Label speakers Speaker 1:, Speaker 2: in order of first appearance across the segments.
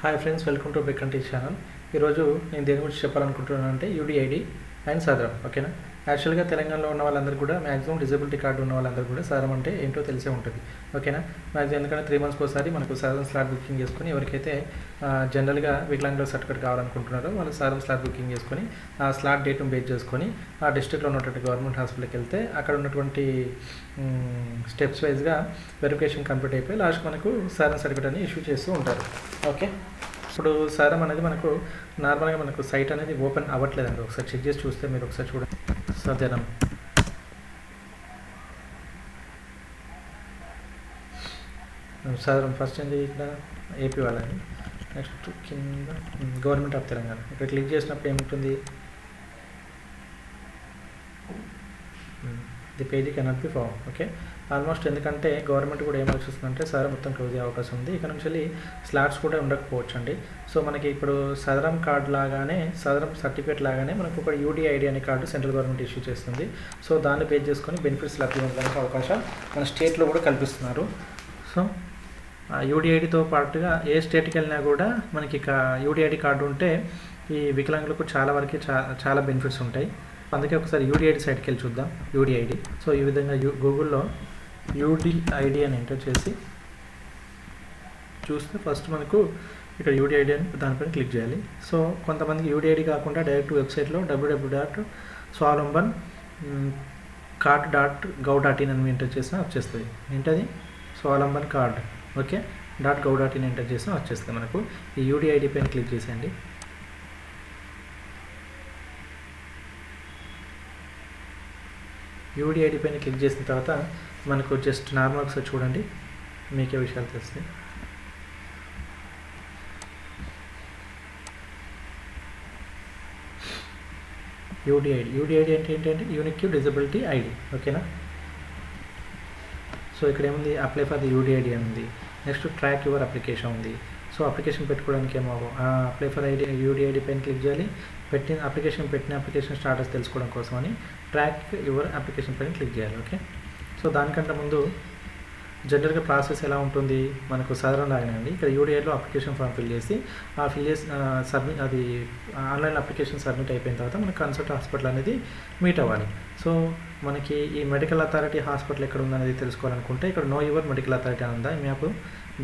Speaker 1: Hi friends welcome to బెకంటీ channel ఈరోజు నేను దేని గురించి చెప్పాలనుకుంటున్నాను అంటే యూడిఐడి అండ్ సదరం ఓకేనా? యాక్చువల్గా తెలంగాణలో ఉన్న వాళ్ళందరూ కూడా మ్యాక్సిమం డిజబిలిటీ కార్డు ఉన్న వాళ్ళందరూ కూడా సదరం అంటే ఏంటో తెలిసే ఉంటుంది ఓకేనా? మ్యాక్సిమం ఎందుకంటే త్రీ మంత్స్కి ఒకసారి మనకు సదరం స్లాట్ బుకింగ్ చేసుకొని ఎవరికైతే జనరల్గా వికలాంగుల సర్టిఫికేట్ కావాలనుకుంటున్నారో వాళ్ళు సదరం స్లాట్ బుకింగ్ చేసుకొని ఆ స్లాట్ డేట్ను బేస్ చేసుకొని ఆ డిస్ట్రిక్ట్లో ఉన్నటువంటి గవర్నమెంట్ హాస్పిటల్కి వెళ్తే అక్కడ ఉన్నటువంటి స్టెప్స్ వైజ్గా వెరిఫికేషన్ కంప్లీట్ అయిపోయి లాస్ట్ మనకు సదరం సర్టిఫికేట్ అని ఇష్యూ చేస్తూ ఉంటారు ఓకే? ఇప్పుడు సారం అనేది మనకు నార్మల్గా మనకు సైట్ అనేది ఓపెన్ అవ్వట్లేదండి. ఒకసారి చెక్ చేసి చూస్తే మీరు ఒకసారి చూడండి సదనం సదరం ఫస్ట్ ఏంటి ఇక్కడ? ఏపీ వాళ్ళని. నెక్స్ట్ కింద గవర్నమెంట్ ఆఫ్ తెలంగాణ. ఇక్కడ క్లిక్ చేసినప్పుడు ఏముంటుంది? The page cannot be found okay almost ఎందుకంటే గవర్నమెంట్ కూడా ఏం ఆలోచిస్తుందంటే సార్ మొత్తం క్లోజ్ అయ్యే అవకాశం ఉంది. ఇక్కడ నుంచి స్లాట్స్ కూడా ఉండకపోవచ్చు అండి. సో మనకి ఇప్పుడు సదరం కార్డ్ లాగానే సదరం సర్టిఫికేట్ లాగానే మనకు ఒక యూడిఐడి అనే కార్డు సెంట్రల్ గవర్నమెంట్ ఇష్యూ చేస్తుంది. సో దాన్ని పే చేసుకొని బెనిఫిట్స్ లభ్యమవడానికి అవకాశం మన స్టేట్లో కూడా కల్పిస్తున్నారు. సో యూడిఐడితో పాటుగా ఏ స్టేట్కి వెళ్ళినా కూడా మనకి ఇక యూడిఐడి కార్డు ఉంటే ఈ వికలాంగులకు చాలా వరకు చాలా బెనిఫిట్స్ ఉంటాయి. అందుకే ఒకసారి యూడిఐడి సైట్కి వెళ్ళి చూద్దాం. యూడిఐడి సో ఈ విధంగా యూ గూగుల్లో యూడిఐడి అని ఎంటర్ చేసి చూస్తే ఫస్ట్ మనకు ఇక్కడ యూడిఐడి అని దానిపైన క్లిక్ చేయాలి. సో కొంతమందికి యూడిఐడి కాకుండా డైరెక్ట్ వెబ్సైట్లో W W dot Swavlamban card dot gov dot in అని ఎంటర్ చేసినా వచ్చేస్తుంది. ఏంటది? Swavlamban card okay? Dot gov dot in enter చేసినా వచ్చేస్తుంది మనకు. ఈ యూడిఐడి పైన క్లిక్ చేసేయండి. యూడిఐడి పైన క్లిక్ చేసిన తర్వాత మనకు జస్ట్ నార్మల్ ఒకసారి చూడండి. మీకే విషయాలు తెలుస్తాయి. యూడిఐడి యూడిఐడి అంటే ఏంటంటే యూనిక్ డిజబిలిటీ ఐడి ఓకేనా సో ఇక్కడ ఏముంది? అప్లై ఫర్ ది యూడిఐడి అని ఉంది. నెక్స్ట్ ట్రాక్ యువర్ అప్లికేషన్ ఉంది. సో అప్లికేషన్ పెట్టుకోవడానికి ఏమో అప్లై ఫర్ ఐడి యూడిఐడి పైన క్లిక్ చేయాలి. పెట్టిన అప్లికేషన్ పెట్టిన అప్లికేషన్ స్టాటస్ తెలుసుకోవడం కోసం అని ట్రాక్ యువర్ అప్లికేషన్ పైన క్లిక్ చేయాలి ఓకే సో దానికంటే ముందు జనరల్గా ప్రాసెస్ ఎలా ఉంటుంది? మనకు సాధారణ లాగానండి ఇక్కడ యూడిఐలో అప్లికేషన్ ఫామ్ ఫిల్ చేసి ఆ ఫిల్ చేసి సబ్మిట్ అది ఆన్లైన్ అప్లికేషన్ సబ్మిట్ అయిపోయిన తర్వాత మనకు కన్సల్ట్ హాస్పిటల్ అనేది మీట్ అవ్వాలి. సో మనకి ఈ మెడికల్ అథారిటీ హాస్పిటల్ ఎక్కడ ఉందనేది తెలుసుకోవాలనుకుంటే ఇక్కడ నో యువర్ మెడికల్ అథారిటీ అని ఉందా? ఈ మ్యాప్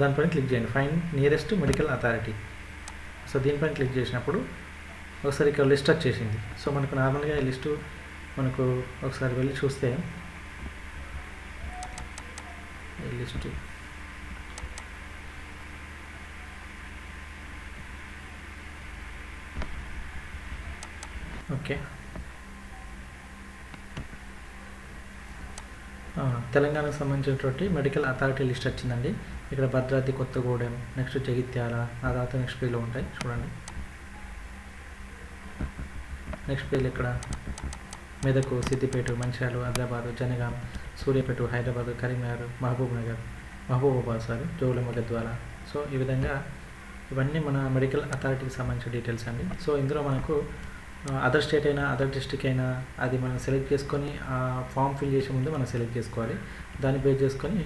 Speaker 1: దానిపైన క్లిక్ చేయండి. Fine nearest medical authority so దీనిపైన క్లిక్ చేసినప్పుడు ఒకసారి ఇక్కడ లిస్ట్ వచ్చేసింది సో మనకు నార్మల్గా ఈ లిస్టు మనకు ఒకసారి వెళ్ళి చూస్తే ఈ లిస్టు ఓకే. తెలంగాణకు సంబంధించినటువంటి మెడికల్ అథారిటీ లిస్ట్ వచ్చిందండి. ఇక్కడ భద్రాద్రి కొత్తగూడెం నెక్స్ట్ జగిత్యాల ఆ తర్వాత నెక్స్ట్ పేజ్లో ఉంటాయి. చూడండి. నెక్స్ట్ పేజ్ ఇక్కడ. మెదకు సిద్దిపేట మంచిర్యాల ఆదిలాబాద్ జనగాం సూర్యాపేట హైదరాబాద్ కరీంనగర్ మహబూబ్ నగర్ మహబూబాబాద్ సార్ జోగులమ్మ ద్వారా. సో ఈ విధంగా ఇవన్నీ మన మెడికల్ అథారిటీకి సంబంధించిన డీటెయిల్స్ అండి. సో ఇందులో మనకు అదర్ స్టేట్ అయినా అదర్ డిస్టిక్ అయినా అది మనం సెలెక్ట్ చేసుకొని ఆ ఫామ్ ఫిల్ చేసే ముందు మనం సెలెక్ట్ చేసుకోవాలి. దాన్ని బేస్ చేసుకొని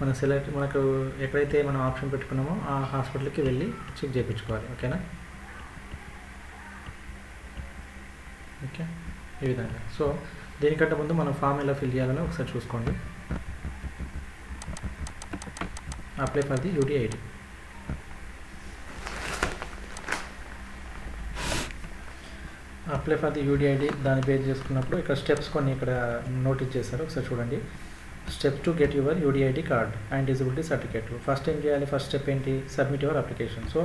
Speaker 1: మనం సెలెక్ట్ మనకు ఎక్కడైతే మనం ఆప్షన్ పెట్టుకున్నామో ఆ హాస్పిటల్కి వెళ్ళి చెక్ చేయించుకోవాలి. ఓకేనా? ఓకే? ఈ విధంగా. సో దీనికంటే ముందు మనం ఫామ్ ఎలా ఫిల్ చేయాలో ఒకసారి చూసుకోండి. Apply for the UDID apply for the UDID దాని పేరు చేసుకున్నప్పుడు ఇక్కడ స్టెప్స్ కొన్ని ఇక్కడ నోటీస్ చేశారు. ఒకసారి చూడండి. Step to get your UDID card and disability certificate first ఏం చేయాలి ఫస్ట్ స్టెప్ ఏంటి? సబ్మిట్ యువర్ అప్లికేషన్ సో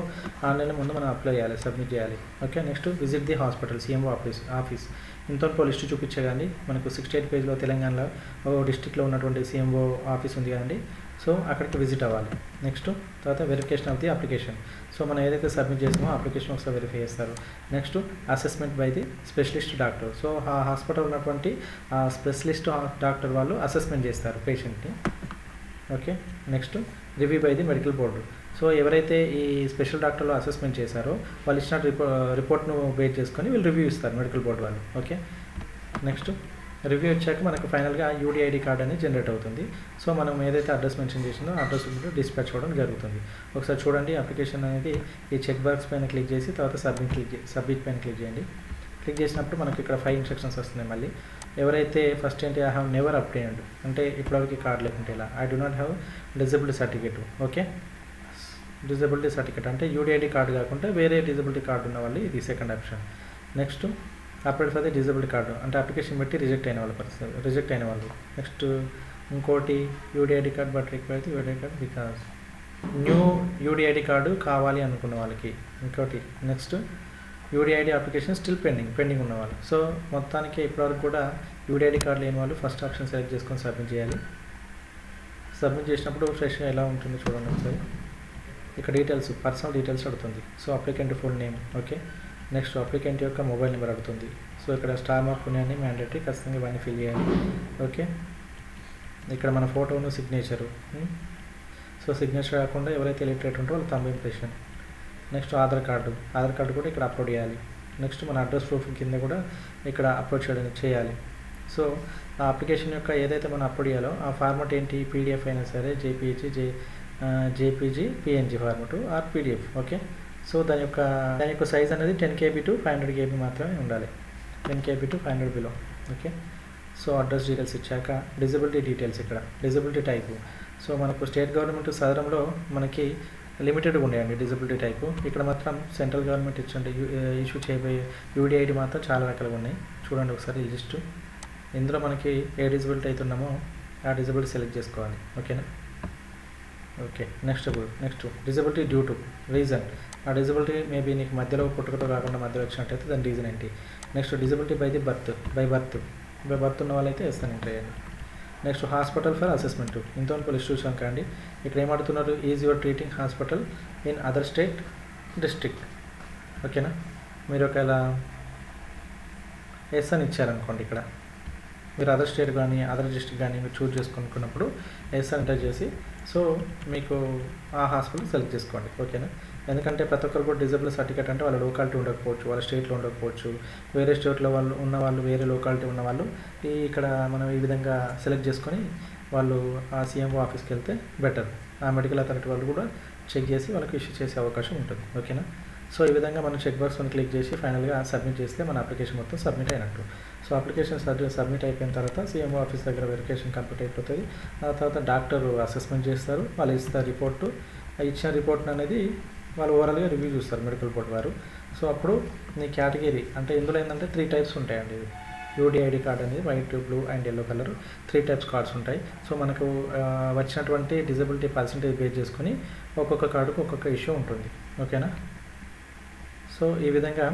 Speaker 1: ఆన్లైన్లో ముందు మనం అప్లై చేయాలి సబ్మిట్ చేయాలి. Okay next visit the hospital CMO office office ఇంతవరకు లిస్ట్ కానీ మనకు సిక్స్టీ ఎయిట్ పేజ్లో తెలంగాణలో ఓ డిస్టిక్లో ఉన్నటువంటి సీఎంఓ ఆఫీస్ ఉంది కదండి. సో అక్కడికి విజిట్ అవ్వాలి. నెక్స్ట్ తర్వాత verification of the application so మనం ఏదైతే సబ్మిట్ చేసామో అప్లికేషన్ ఒకసారి వెరిఫై చేస్తారు. Next assessment by the specialist doctor so ఆ హాస్పిటల్ ఉన్నటువంటి ఆ స్పెషలిస్ట్ డాక్టర్ వాళ్ళు అసెస్మెంట్ చేస్తారు పేషెంట్ని okay next review by the medical board so ఎవరైతే ఈ స్పెషల్ డాక్టర్లు అసెస్మెంట్ చేశారో వాళ్ళు ఇచ్చిన రిపో రిపోర్ట్ను బేస్ చేసుకొని వీళ్ళు రివ్యూ ఇస్తారు మెడికల్ బోర్డు వాళ్ళు. ఓకే నెక్స్ట్ రివ్యూ వచ్చాక మనకు ఫైనల్గా యూడిఐడి కార్డ్ అనేది జనరేట్ అవుతుంది. సో మనం ఏదైతే అడ్రస్ మెన్షన్ చేసిందో అడ్రస్ డిస్పాచ్ అవ్వడం జరుగుతుంది. ఒకసారి చూడండి అప్లికేషన్ అనేది ఈ చెక్ బాక్స్ పైన క్లిక్ చేసి తర్వాత సబ్మిట్ క్లిక్ సబ్మిట్ పైన క్లిక్ చేయండి. క్లిక్ చేసినప్పుడు మనకి ఇక్కడ ఫైవ్ ఇన్స్ట్రక్షన్స్ వస్తున్నాయి మళ్ళీ. ఎవరైతే ఫస్ట్ ఏంటి ఐ హ్యావ్ నెవర్ అప్డేట్ అంటే ఇప్పటివరకు కార్డు లేకుంటే ఇలా I do not have disability certificate okay? Disability certificate అంటే యూడిఐడి కార్డు కాకుండా వేరే డిజబిలిటీ కార్డు ఉన్న వాళ్ళు ఇది second option. Next applied for the disabled card అంటే అప్లికేషన్ బట్టి రిజెక్ట్ అయిన వాళ్ళ పరిస్థితి రిజెక్ట్ అయిన వాళ్ళు. నెక్స్ట్ ఇంకోటి UDID card but require UDI card because new UDID card కావాలి అనుకున్న వాళ్ళకి. ఇంకోటి next UDID application still pending pending ఉన్న వాళ్ళు. సో మొత్తానికి ఇప్పటివరకు కూడా యూడిఐడి కార్డు లేని వాళ్ళు ఫస్ట్ ఆప్షన్ సెలెక్ట్ చేసుకొని సబ్మిట్ చేయాలి. సబ్మిట్ చేసినప్పుడు ఫ్రెష్ ఎలా ఉంటుందో చూడండి ఒకసారి. ఇక్కడ డీటెయిల్స్ పర్సనల్ డీటెయిల్స్ అడుగుతుంది. So applicant full name okay next applicant యొక్క మొబైల్ నెంబర్ అడుగుతుంది. సో ఇక్కడ స్టార్ మార్క్ ఉన్నాయని మ్యాండేటరీ ఖచ్చితంగా ఇవన్నీ ఫిల్ చేయాలి. ఓకే ఇక్కడ మన ఫోటోను సిగ్నేచరు సో సిగ్నేచర్ కాకుండా ఎవరైతే ఎలిటరేట్ ఉంటారో వాళ్ళు తమ్మ impression next Aadhaar card. Aadhaar card కూడా ఇక్కడ అప్లోడ్ చేయాలి. నెక్స్ట్ మన అడ్రస్ ప్రూఫ్ కింద కూడా ఇక్కడ అప్లోడ్ చేయడం చేయాలి. సో ఆ అప్లికేషన్ యొక్క ఏదైతే మనం అప్లోడ్ చేయాలో ఆ ఫార్మాట్ ఏంటి? పీడిఎఫ్ అయినా సరే JPG J JPG PNG format or PDF okay so దాని యొక్క దాని యొక్క సైజ్ అనేది ten KB to five hundred KB మాత్రమే ఉండాలి. Ten KB to five hundred below okay so address details ఇచ్చాక డిజబిలిటీ డీటెయిల్స్ ఇక్కడ డిజబిలిటీ టైపు సో మనకు స్టేట్ గవర్నమెంట్ సదరంలో మనకి లిమిటెడ్ ఉండేయండి డిజబిలిటీ టైపు ఇక్కడ మాత్రం సెంట్రల్ గవర్నమెంట్ ఇచ్చండి ఇష్యూ చేయబోయే యూడిఐడి మాత్రం చాలా రకాలుగా ఉన్నాయి. చూడండి ఒకసారి ఈ లిస్టు. ఇందులో మనకి ఏ డిజబిలిటీ అవుతున్నామో ఆ డిజబిలిటీ సెలెక్ట్ చేసుకోవాలి ఓకేనా? Okay next next disability due to reason ఆ డిజబిలిటీ మేబీ నీకు మధ్యలో పుట్టుకతో కాకుండా మధ్యలో వచ్చినట్టయితే దాని రీజన్ ఏంటి? Next disability by the birth by birth by birth ఉన్న వాళ్ళైతే వేస్తాను interview next hospital for assessment ఇంతో పోలీస్ చూసాం కండి ఇక్కడ ఏమడుతున్నారు is your treating hospital in other state district ఓకేనా మీరు ఒకవేళ ఎస్ అని ఇచ్చారనుకోండి ఇక్కడ. మీరు అదర్ స్టేట్ కానీ అదర్ డిస్ట్రిక్ట్ కానీ మీరు చూజ్ చేసుకునుకున్నప్పుడు ఎస్ ఎంటర్ చేసి సో మీకు ఆ హాస్పిటల్ సెలెక్ట్ చేసుకోండి. ఓకేనా ఎందుకంటే ప్రతి ఒక్కరు కూడా డిజబుల్ సర్టిఫికేట్ అంటే వాళ్ళ లోకాలిటీ ఉండకపోవచ్చు వాళ్ళ స్టేట్లో ఉండకపోవచ్చు వేరే స్టేట్లో వాళ్ళు ఉన్న వాళ్ళు వేరే లోకాలిటీ ఉన్న వాళ్ళు ఈ ఇక్కడ మనం ఈ విధంగా సెలెక్ట్ చేసుకొని వాళ్ళు ఆ సీఎంఓ ఆఫీస్కి వెళ్తే బెటర్ ఆ మెడికల్ అథారిటీ వాళ్ళు కూడా చెక్ చేసి వాళ్ళకి ఇష్యూ చేసే అవకాశం ఉంటుంది. ఓకేనా సో ఈ విధంగా మనం చెక్ బాక్స్ అని క్లిక్ చేసి ఫైనల్గా సబ్మిట్ చేస్తే మన అప్లికేషన్ మొత్తం సబ్మిట్ అయినట్టు. సో అప్లికేషన్ సబ్మిట్ అయిపోయిన తర్వాత సీఎంఓ ఆఫీస్ దగ్గర వెరిఫికేషన్ కంప్లీట్ అయిపోతుంది. ఆ తర్వాత డాక్టర్ అసెస్మెంట్ చేస్తారు వాళ్ళు ఇస్తారు రిపోర్టు ఇచ్చిన రిపోర్ట్ అనేది వాళ్ళు ఓవరాల్గా రివ్యూ చూస్తారు మెడికల్ బోర్డ్ వారు. సో అప్పుడు నీ కేటగిరీ అంటే ఇందులో ఏంటంటే త్రీ టైప్స్ ఉంటాయండి. ఇది యూడిఐడి కార్డ్ అనేది white blue and yellow colour three types cards ఉంటాయి. సో మనకు వచ్చినటువంటి డిజబిలిటీ పర్సంటేజ్ బేస్ చేసుకుని ఒక్కొక్క కార్డుకు ఒక్కొక్క ఇష్యూ ఉంటుంది. ఓకేనా సో ఈ విధంగా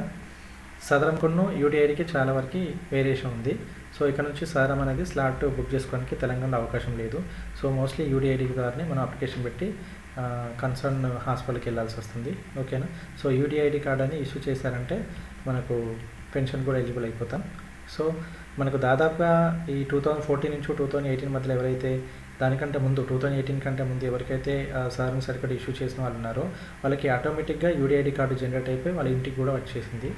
Speaker 1: సదరంకును యూటీఐడికి చాలా వరకు వేరియేషన్ ఉంది. సో ఇక్కడ నుంచి సదరం అనేది స్లాట్ బుక్ చేసుకోవడానికి తెలంగాణలో అవకాశం లేదు. సో మోస్ట్లీ యూడిఐడి ద్వారానే మనం అప్లికేషన్ పెట్టి కన్సర్న్ హాస్పిటల్కి వెళ్ళాల్సి వస్తుంది. ఓకేనా? సో యూటీఐడి కార్డ్ అని ఇష్యూ చేశారంటే మనకు పెన్షన్ కూడా ఎలిజిబుల్ అయిపోతాం. సో మనకు దాదాపుగా ఈ టూ థౌజండ్ ఫోర్టీన్ నుంచి టూ థౌజండ్ ఎయిటీన్ మధ్యలో ఎవరైతే దానికంటే ముందు టూ థౌజండ్ ఎయిటీన్ కంటే ముందు ఎవరికైతే సార్ని సర్టిఫికేట్ ఇష్యూ చేసిన వాళ్ళు ఉన్నారో వాళ్ళకి ఆటోమేటిక్గా యూడిఐడి కార్డు జనరేట్ అయిపోయి వాళ్ళ ఇంటికి కూడా వచ్చేసింది.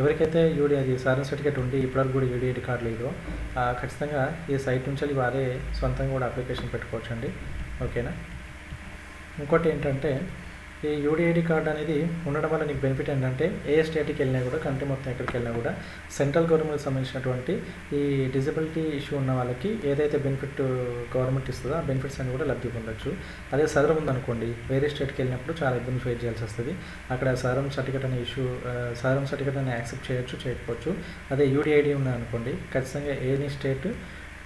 Speaker 1: ఎవరికైతే యూడి అది సాధారణ సర్టిఫికేట్ ఉండి ఇప్పటివరకు కూడా యూడిఐడి కార్డు లేదో. ఖచ్చితంగా ఈ సైట్ నుంచి వారే సొంతంగా కూడా అప్లికేషన్ పెట్టుకోవచ్చండి. ఓకేనా? ఇంకోటి ఏంటంటే ఈ యూడిఐడి కార్డ్ అనేది ఉండడం వల్ల నీకు బెనిఫిట్ ఏంటంటే ఏ స్టేట్కి వెళ్ళినా కూడా కంట్రీ మొత్తం ఎక్కడికి వెళ్ళినా కూడా సెంట్రల్ గవర్నమెంట్కి సంబంధించినటువంటి ఈ డిజబిలిటీ ఇష్యూ ఉన్న వాళ్ళకి ఏదైతే బెనిఫిట్ గవర్నమెంట్ ఇస్తుందో ఆ బెనిఫిట్స్ అన్ని కూడా లబ్ధి పొందొచ్చు. అదే సదరం ఉందనుకోండి వేరే స్టేట్కి వెళ్ళినప్పుడు చాలా ఇబ్బంది ఫేస్ చేయాల్సి వస్తుంది. అక్కడ సదరం సర్టిఫికేట్ అనే ఇష్యూ సదరం సర్టిఫికేట్ అని యాక్సెప్ట్ చేయొచ్చు చేయకపోవచ్చు. అదే యూడిఐడి ఉన్నాయనుకోండి ఖచ్చితంగా ఏనీ స్టేట్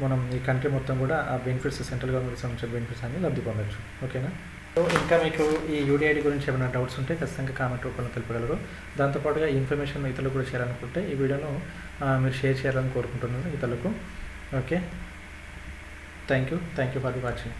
Speaker 1: మనం ఈ కంట్రీ మొత్తం కూడా ఆ బెనిఫిట్స్ సెంట్రల్ గవర్నమెంట్ సంబంధించిన బెనిఫిట్స్ అన్ని లబ్ధి పొందొచ్చు. ఓకేనా? ఇంకా మీకు ఈ యూడిఐడి గురించి ఏమైనా డౌట్స్ ఉంటే ఖచ్చితంగా కామెంట్ రూపంలో తెలుపగలరు. దాంతోపాటుగా ఈ ఇన్ఫర్మేషన్ ఇతరులకు కూడా చేయాలనుకుంటే ఈ వీడియోను మీరు షేర్ చేయాలని కోరుకుంటున్నాను ఇతరులకు. Okay? Thank you thank you for watching